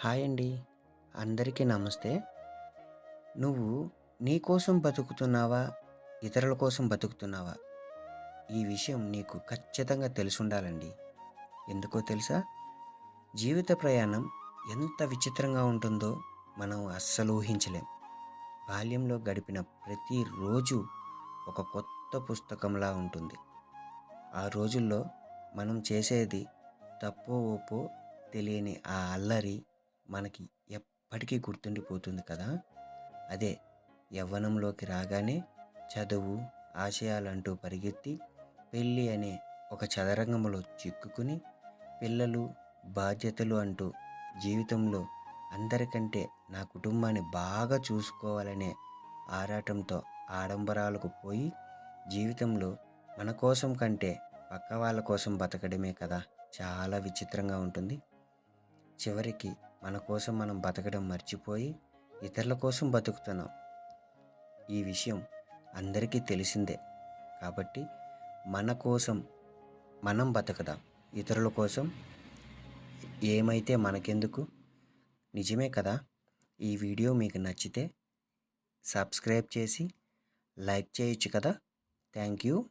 Hi అండి. అందరికీ నమస్తే. నువ్వు నీ కోసం బతుకుతున్నావా? ఇతరుల కోసం బతుకుతున్నావా? ఈ విషయం నీకు ఖచ్చితంగా తెలుసుండాలండి. ఎందుకో తెలుసా? జీవిత ప్రయాణం ఎంత విచిత్రంగా ఉంటుందో మనం అస్సలు ఊహించలేం. బాల్యంలో గడిపిన ప్రతిరోజు ఒక కొత్త పుస్తకంలా ఉంటుంది. ఆ రోజుల్లో మనం చేసేది తప్పో ఓపో తెలియని ఆ అల్లరి మనకి ఎప్పటికీ గుర్తుండిపోతుంది కదా? అదే యవ్వనంలోకి రాగానే చదువు ఆశయాలంటూ పరిగెత్తి పెళ్ళి అనే ఒక చదరంగంలో చిక్కుకుని పిల్లలు బాధ్యతలు అంటూ జీవితంలో అందరికంటే నా కుటుంబాన్ని బాగా చూసుకోవాలనే ఆరాటంతో ఆడంబరాలకు పోయి జీవితంలో మన కోసం కంటే పక్క వాళ్ళ కోసం బతకడమే కదా చాలా విచిత్రంగా ఉంటుంది. చివరికి మన కోసం మనం బతకడం మర్చిపోయి ఇతరుల కోసం బతుకుతున్నాం. ఈ విషయం అందరికీ తెలిసిందే. కాబట్టి మన కోసం మనం బతకదాం. ఇతరుల కోసం ఏమైతే మనకెందుకు? నిజమే కదా? ఈ వీడియో మీకు నచ్చితే సబ్స్క్రైబ్ చేసి లైక్ చేయొచ్చు కదా? Thank you.